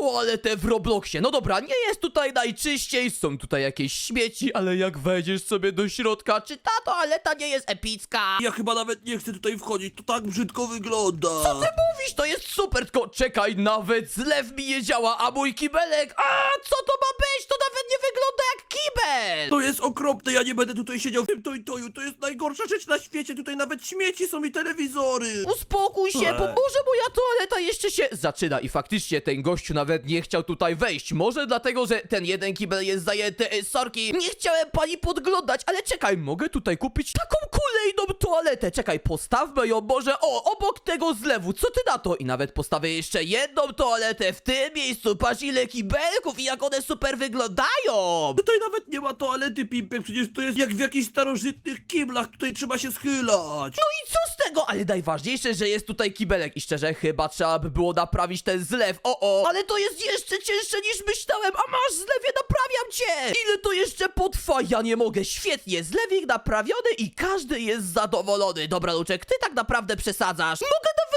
toaletę w Robloxie. No dobra, nie jest tutaj najczyściej, są tutaj jakieś śmieci, ale jak wejdziesz sobie do środka, czy ta toaleta nie jest epicka? Ja chyba nawet nie chcę tutaj wchodzić, to tak brzydko wygląda. Co ty mówisz? To jest super, tylko czekaj, nawet zlew mi nie działa, a mój kibelek, a co to ma być? To nawet nie wygląda jak kibel! To jest okropne, ja nie będę tutaj siedział w tym toju, to jest najgorsza rzecz na świecie, tutaj nawet śmieci są i telewizory. Uspokój się, bo może moja toaleta jeszcze się zaczyna i faktycznie ten gościu nawet nie chciał tutaj wejść. Może dlatego, że ten jeden kibel jest zajęty, e, sorki. Nie chciałem pani podglądać, ale czekaj, mogę tutaj kupić taką kolejną toaletę. Czekaj, postawmy ją może, o, obok tego zlewu, co ty na to? I nawet postawię jeszcze jedną toaletę w tym miejscu, patrz ile kibelków i jak one super wyglądają. Tutaj nawet nie ma toalety, Pimpek, przecież to jest jak w jakichś starożytnych kiblach, tutaj trzeba się schylać. No i co z tego? Ale najważniejsze, że jest tutaj kibelek i szczerze chyba trzeba by było naprawić ten zlew. O o! Ale to jest jeszcze cięższe niż myślałem, a masz zlewie, naprawiam cię! Ile to jeszcze potrwa? Ja nie mogę. Świetnie, zlewik naprawiony i każdy jest zadowolony. Dobra, Luczek, ty tak naprawdę przesadzasz. Mogę nawet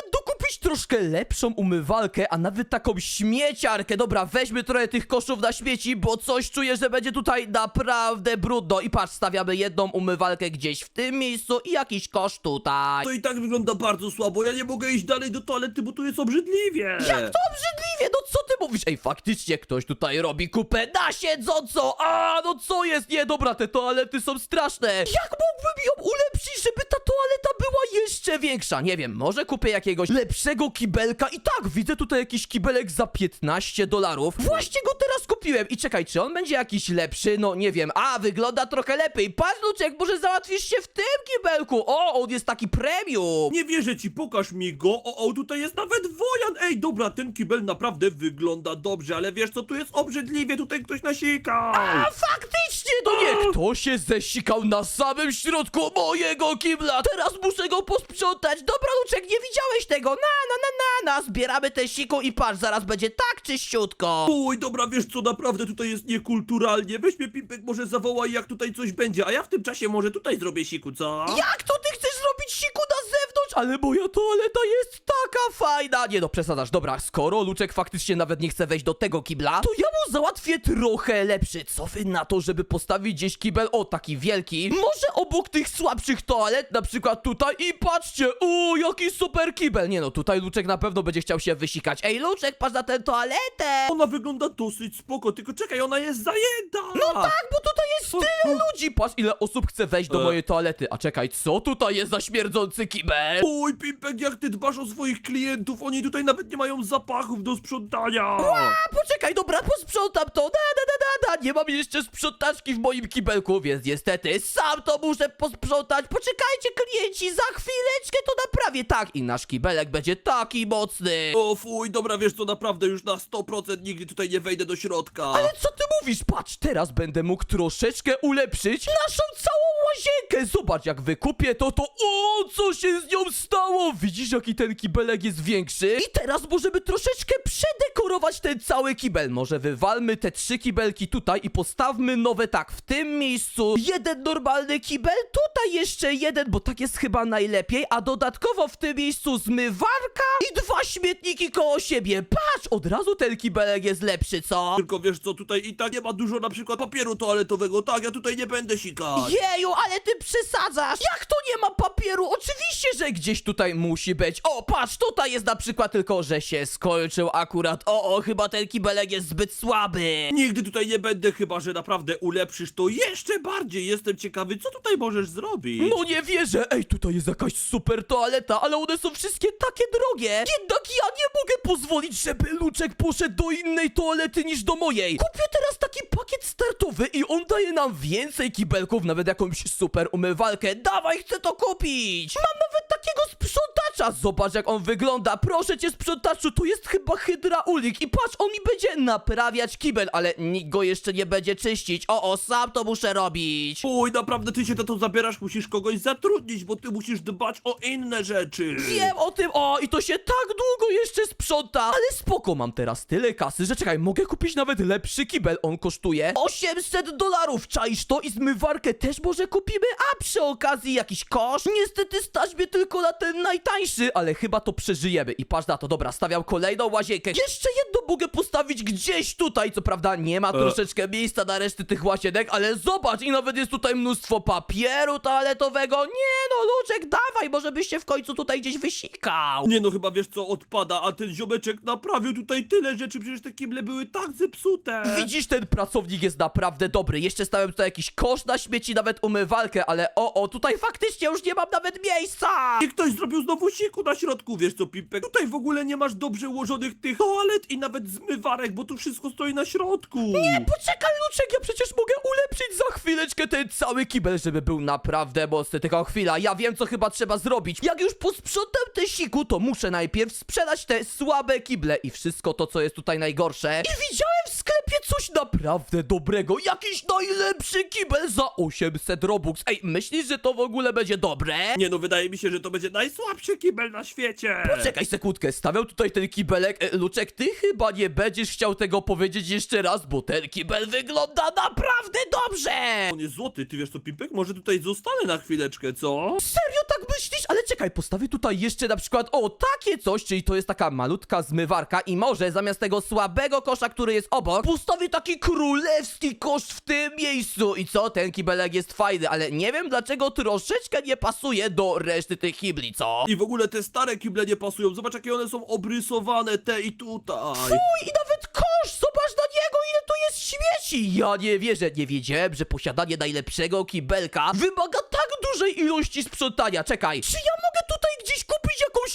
troszkę lepszą umywalkę, a nawet taką śmieciarkę. Dobra, weźmy trochę tych koszów na śmieci, bo coś czuję, że będzie tutaj naprawdę brudno. I patrz, stawiamy jedną umywalkę gdzieś w tym miejscu i jakiś kosz tutaj. To i tak wygląda bardzo słabo, ja nie mogę iść dalej do toalety, bo tu jest obrzydliwie. Jak to obrzydliwie, no co ty mówisz? Ej, faktycznie ktoś tutaj robi kupę na siedząco! A, no co jest? Nie, dobra, te toalety są straszne! Jak mógłbym ją ulepszyć, żeby ta toaleta była jeszcze większa? Nie wiem, może kupię jakiegoś lepszego kibelka i tak, widzę tutaj jakiś kibelek za 15 dolarów. Właśnie go teraz kupiłem i czekaj, czy on będzie jakiś lepszy? No nie wiem, a, wygląda trochę lepiej. Patrz, Luczek, może załatwisz się w tym kibelku? O, on jest taki premium! Nie wierzę ci, pokaż mi go. O, o, tutaj jest nawet wojan. Ej, dobra, ten kibel naprawdę wygląda dobrze, ale wiesz co, tu jest obrzydliwie, tutaj ktoś nasikał. A faktycznie, no nie! Kto się zesikał na samym środku mojego kibla? Teraz muszę go posprzątać. Dobra, Luczek, nie widziałeś tego. Na, na, na, na, na. Zbieramy te siku i patrz, zaraz będzie tak czyściutko. Oj, dobra, wiesz co, naprawdę tutaj jest niekulturalnie. Weź mnie, Pimpek, może zawołaj, jak tutaj coś będzie, a ja w tym czasie może tutaj zrobię siku, co? Jak to ty chcesz zrobić siku na zewnątrz? Ale moja toaleta jest taka fajna. Nie no, przesadzasz. Dobra, skoro Luczek faktycznie nawet nie chce wejść do tego kibla, to ja mu załatwię trochę lepszy. Co wy na to, żeby postawić gdzieś kibel, o, taki wielki? Może obok tych słabszych toalet, na przykład tutaj i patrzcie, o, jaki super kibel. Nie no, tutaj Luczek na pewno będzie chciał się wysikać. Ej, Luczek, patrz na tę toaletę. Ona wygląda dosyć spoko, tylko czekaj, ona jest zajęta! No tak, bo tutaj jest tyle ludzi. Patrz, ile osób chce wejść do E. mojej toalety. A czekaj, co tutaj jest za śmierdzący kibel? Oj, Pimpek, jak ty dbasz o swoich klientów, oni tutaj nawet nie mają zapachów do sprzątania! A poczekaj, dobra, posprzątam to. Da, da, da, da, da. Nie mam jeszcze sprzątaczki w moim kibelku, więc niestety sam to muszę posprzątać. Poczekajcie, klienci, za chwileczkę to naprawię. Tak, i nasz kibelek będzie taki mocny. O fuj, dobra, wiesz co, naprawdę już na 100% nigdy tutaj nie wejdę do środka. Ale co ty mówisz? Patrz, teraz będę mógł troszeczkę ulepszyć naszą całą łazienkę. Zobacz, jak wykupię to, to... O, co się z nią stało? Widzisz, jaki ten kibelek jest większy? I teraz możemy troszeczkę przedekorować ten cały kibel. Może wywalmy te trzy kibelki tutaj i postawmy nowe tak, w tym miejscu jeden normalny kibel, tutaj jeszcze jeden, bo tak jest chyba najlepiej, a dodatkowo w tym miejscu zmywarka i dwa śmietniki koło siebie. Patrz, od razu ten kibelek jest lepszy, co? Tylko wiesz co, tutaj i tak nie ma dużo na przykład papieru toaletowego, tak, ja tutaj nie będę sikać. Jeju, ale ty przesadzasz! Jak to nie ma papieru? Oczywiście, że gdzieś tutaj musi być. O, patrz, tutaj jest na przykład tylko, że się skończył akurat. O, o, chyba ten kibelek jest zbyt słaby. Nigdy tutaj nie będę, chyba że naprawdę ulepszysz to jeszcze bardziej. Jestem ciekawy, co tutaj możesz zrobić. No nie wierzę! Ej, tutaj jest jakaś super toaleta, ale one są wszystkie takie drogie! Jednak ja nie mogę pozwolić, żeby Luczek poszedł do innej toalety niż do mojej! Kupię teraz taki pakiet startowy i on daje nam więcej kibelków, nawet jakąś super umywalkę. Dawaj, chcę to kupić! Mam nawet takiego sprzątacza! Zobacz, jak on wygląda! Proszę cię, sprzątaczu, tu jest chyba hydraulik i patrz, on mi będzie naprawiać kibel, ale nikt go jeszcze nie będzie czyścić. O, o, sam to muszę robić! Oj, naprawdę ty się na to zabierasz, musisz kogoś zatrudnić, bo ty musisz dbać o inne rzeczy. Wiem o tym, o i to się tak długo jeszcze sprząta, ale spoko, mam teraz tyle kasy, że czekaj, mogę kupić nawet lepszy kibel, on kosztuje kosztuje 800 dolarów, czaisz to? I zmywarkę też może kupimy? A przy okazji jakiś kosz? Niestety stać mnie tylko na ten najtańszy, ale chyba to przeżyjemy. I patrz na to, dobra, stawiam kolejną łazienkę. Jeszcze jedną mogę postawić gdzieś tutaj, co prawda nie ma troszeczkę miejsca na reszty tych łazienek, ale zobacz, i nawet jest tutaj mnóstwo papieru toaletowego. Nie no, Luczek, dawaj, może byś się w końcu tutaj gdzieś wysikał. Nie no, chyba wiesz co, odpada, a ten ziomeczek naprawił tutaj tyle rzeczy, przecież te kible były tak zepsute. Widzisz, ten pracownik jest naprawdę dobry. Jeszcze stałem tutaj jakiś kosz na śmieci, nawet umywalkę, ale o, o, tutaj faktycznie już nie mam nawet miejsca! Ktoś zrobił znowu siku na środku, wiesz co, Pimpek? Tutaj w ogóle nie masz dobrze ułożonych tych toalet i nawet zmywarek, bo tu wszystko stoi na środku. Nie, poczekaj, Luczek, ja przecież mogę ulepszyć za chwileczkę ten cały kibel, żeby był naprawdę mocny. Tylko chwila, ja wiem, co chyba trzeba zrobić. Jak już posprzątam te siku, to muszę najpierw sprzedać te słabe kible i wszystko to, co jest tutaj najgorsze. I widziałem w sklepie coś naprawdę dobrego. Jakiś najlepszy kibel za 800 robux. Ej, myślisz, że to w ogóle będzie dobre? Nie no, wydaje mi się, że to będzie najsłabszy kibel na świecie. Czekaj sekundkę, stawiał tutaj ten kibelek. E, Luczek, ty chyba nie będziesz chciał tego powiedzieć jeszcze raz, bo ten kibel wygląda naprawdę dobrze! On jest złoty, ty wiesz co, Pimpek? Może tutaj zostanę na chwileczkę, co? Serio tak myślisz? Ale czekaj, postawię tutaj jeszcze na przykład, o, takie coś, czyli to jest taka malutka zmywarka i może zamiast tego słabego kosza, który jest obok, postawię taki królewski kosz w tym miejscu. I co? Ten kibelek jest fajny, ale nie wiem dlaczego troszeczkę nie pasuje do reszty tych kibli, co? I w ogóle te stare kible nie pasują, zobacz jakie one są obrysowane, te i tutaj. Fuj, i nawet kosz! Zobacz na niego, ile tu jest śmieci! Ja nie wierzę, nie wiedziałem, że posiadanie najlepszego kibelka wymaga tak dużej ilości sprzątania. Czekaj, czy ja mogę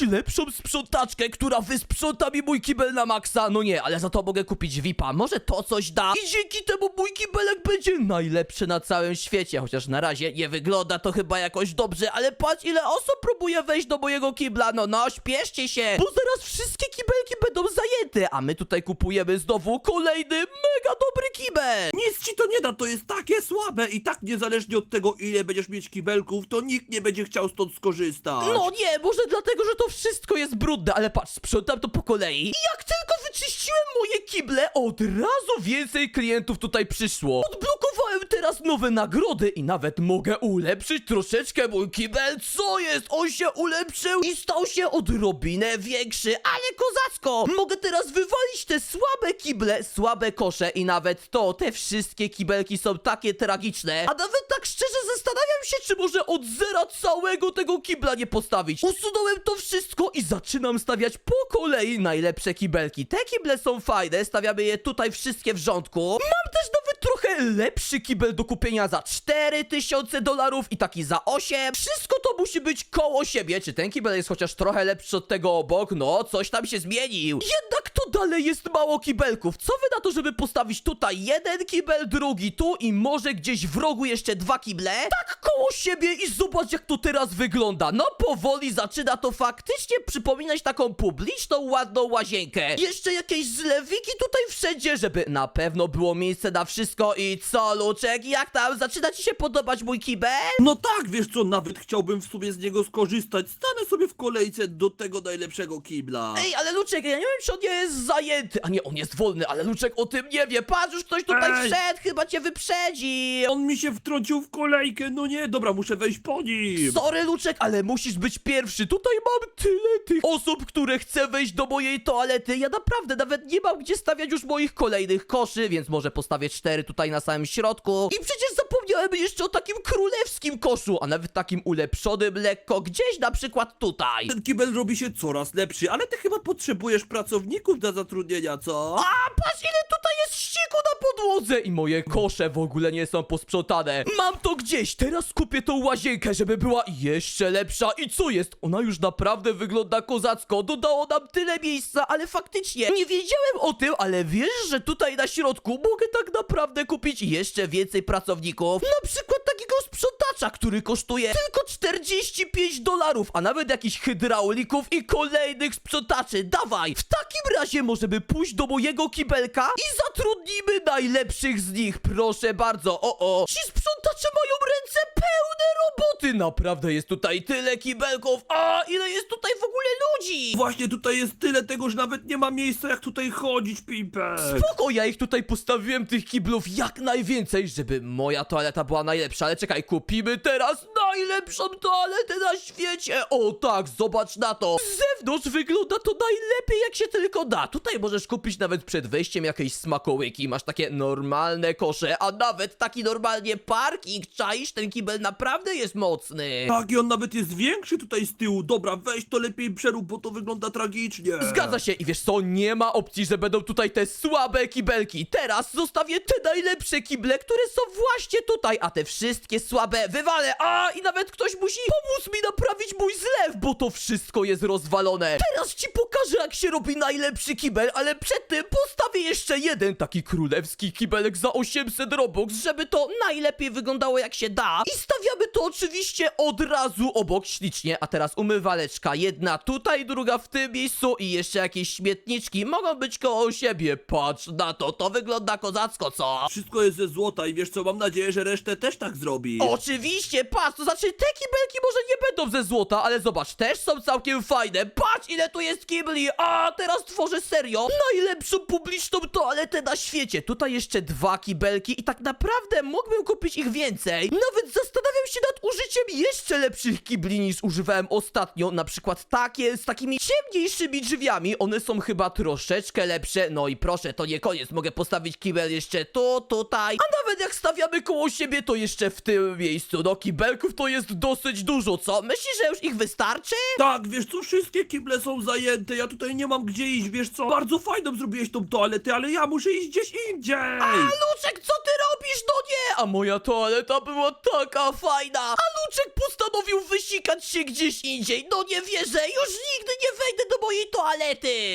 jakąś lepszą sprzątaczkę, która wysprząta mi mój kibel na maksa? No nie, ale za to mogę kupić VIPa. Może to coś da? I dzięki temu mój kibelek będzie najlepszy na całym świecie. Chociaż na razie nie wygląda to chyba jakoś dobrze, ale patrz ile osób próbuje wejść do mojego kibla. No no, śpieszcie się, bo zaraz wszystkie kibelki będą zajęte, a my tutaj kupujemy znowu kolejny mega dobry kibel. Nic ci to nie da, to jest takie słabe i tak niezależnie od tego ile będziesz mieć kibelków, to nikt nie będzie chciał stąd skorzystać. No nie, może dlatego, że to wszystko jest brudne, ale patrz, sprzątam to po kolei. I jak tylko wyczyściłem moje kible, od razu więcej klientów tutaj przyszło. Odblokowałem teraz nowe nagrody i nawet mogę ulepszyć troszeczkę mój kibel. Co jest? On się ulepszył i stał się odrobinę większy, ale kozacko! Mogę teraz wywalić te słabe kible, słabe kosze i nawet to, te wszystkie kibelki są takie tragiczne. A nawet tak szczerze zastanawiam się, czy może od zera całego tego kibla nie postawić. Usunąłem to wszystko i zaczynam stawiać po kolei najlepsze kibelki. Te kible są fajne, stawiamy je tutaj wszystkie w rządku. Mam też nawet trochę lepszy kibel do kupienia za 4000 dolarów i taki za 8. Wszystko to musi być koło siebie. Czy ten kibel jest chociaż trochę lepszy od tego obok? No, coś tam się zmienił. Jednak to dalej jest mało kibelków. Co wy na to, żeby postawić tutaj jeden kibel, drugi tu i może gdzieś w rogu jeszcze dwa kible? Tak koło siebie i zobacz jak to teraz wygląda. No powoli zaczyna to faktycznie przypominać taką publiczną, ładną łazienkę. Jeszcze jakieś zlewiki tutaj wszędzie, żeby na pewno było miejsce na wszystko i co, Luczek, jak tam? Zaczyna ci się podobać mój kibel? No tak, wiesz co, nawet chciałbym w sumie z niego skorzystać. Stanę sobie w kolejce do tego najlepszego kibla. Ej, ale Luczek, ja nie wiem, czy on nie jest zajęty. A nie, on jest wolny, ale Luczek o tym nie wie. Patrz, już ktoś tutaj Ej. wszedł, chyba cię wyprzedzi. On mi się wtrącił w kolejkę, no nie, dobra, muszę wejść po nim. Sorry, Luczek, ale musisz być pierwszy. Tutaj mam tyle tych osób, które chce wejść do mojej toalety. Ja naprawdę nawet nie mam gdzie stawiać już moich kolejnych koszy, więc może postawię cztery tutaj na samym środku. I przecież zapomniałem jeszcze o takim królewskim koszu, a nawet takim ulepszonym lekko gdzieś na przykład tutaj. Ten kibel robi się coraz lepszy, ale ty chyba potrzebujesz pracowników do zatrudnienia, co? A patrz ile tutaj na podłodze i moje kosze w ogóle nie są posprzątane. Mam to gdzieś, teraz kupię tą łazienkę, żeby była jeszcze lepsza. I co jest? Ona już naprawdę wygląda kozacko. Dodało nam tyle miejsca, ale faktycznie nie wiedziałem o tym, ale wiesz, że tutaj na środku mogę tak naprawdę kupić jeszcze więcej pracowników. Na przykład takiego sprzątacza, który kosztuje tylko 45 dolarów, a nawet jakichś hydraulików i kolejnych sprzątaczy. Dawaj! W takim razie możemy pójść do mojego kibelka i zatrudnimy najlepszych z nich. Proszę bardzo. O, o. Ci sprzątacze mają ręce pełne roboty. Naprawdę jest tutaj tyle kibelków. A ile jest tutaj w ogóle ludzi? Właśnie tutaj jest tyle tego, że nawet nie ma miejsca jak tutaj chodzić, Pipek. Spoko, ja ich tutaj postawiłem, tych kiblów, jak najwięcej, żeby moja toaleta była najlepsza. Ale czekaj, kupimy teraz najlepszą toaletę na świecie. O tak, zobacz na to. Z zewnątrz wygląda to najlepiej, jak się tylko da. Tutaj możesz kupić nawet przed wejściem jakieś smakołyki. Masz takie normalne kosze, a nawet taki normalnie parking. Czaisz, ten kibel naprawdę jest mocny. Tak, i on nawet jest większy tutaj z tyłu. Dobra, weź to lepiej przerób, bo to wygląda tragicznie. Zgadza się i wiesz co, nie ma opcji, że będą tutaj te słabe kibelki. Teraz zostawię te najlepsze kible, które są właśnie tutaj, a te wszystkie słabe wywalę. A i nawet ktoś musi pomóc mi naprawić mój zlew, bo to wszystko jest rozwalone. Teraz ci pokażę, jak się robi najlepszy kibel, ale przed tym postawię jeszcze jeden taki królewski kibelek za 800 robux, żeby to najlepiej wyglądało jak się da. I stawiamy to oczywiście od razu obok ślicznie, a teraz umywaleczka. Jedna tutaj, druga w tym miejscu i jeszcze jakieś śmietniczki mogą być koło siebie. Patrz na to, to wygląda kozacko, co? Wszystko jest ze złota i wiesz co, mam nadzieję, że resztę też tak zrobi. Oczywiście, patrz, to znaczy te kibelki może nie będą ze złota, ale zobacz, też są całkiem fajne. Patrz, ile tu jest kibli, a teraz tworzę serio najlepszą publiczną toaletę na świecie. Tutaj jeszcze dwa kibelki i tak naprawdę mógłbym kupić ich więcej. Nawet zastanawiam się nad użyciem jeszcze lepszych kibli niż używałem ostatnio, na przykład takie z takimi ciemniejszymi drzwiami. One są chyba troszeczkę lepsze. No i proszę, to nie koniec, mogę postawić kibel jeszcze tu, tutaj, a nawet jak stawiamy koło siebie, to jeszcze w tym miejscu. No kibelków to jest dosyć dużo, co? Myślisz, że już ich wystarczy? Tak, wiesz co, wszystkie kible są zajęte, ja tutaj nie mam gdzie iść, wiesz co? Bardzo fajną zrobiłeś tą toaletę, ale ja muszę iść gdzieś indziej. A Luczek, co ty robisz? No nie! A moja toaleta była taka fajna! A Luczek postanowił wysikać się gdzieś indziej! No nie wierzę! Już nigdy nie wejdę do mojej toalety!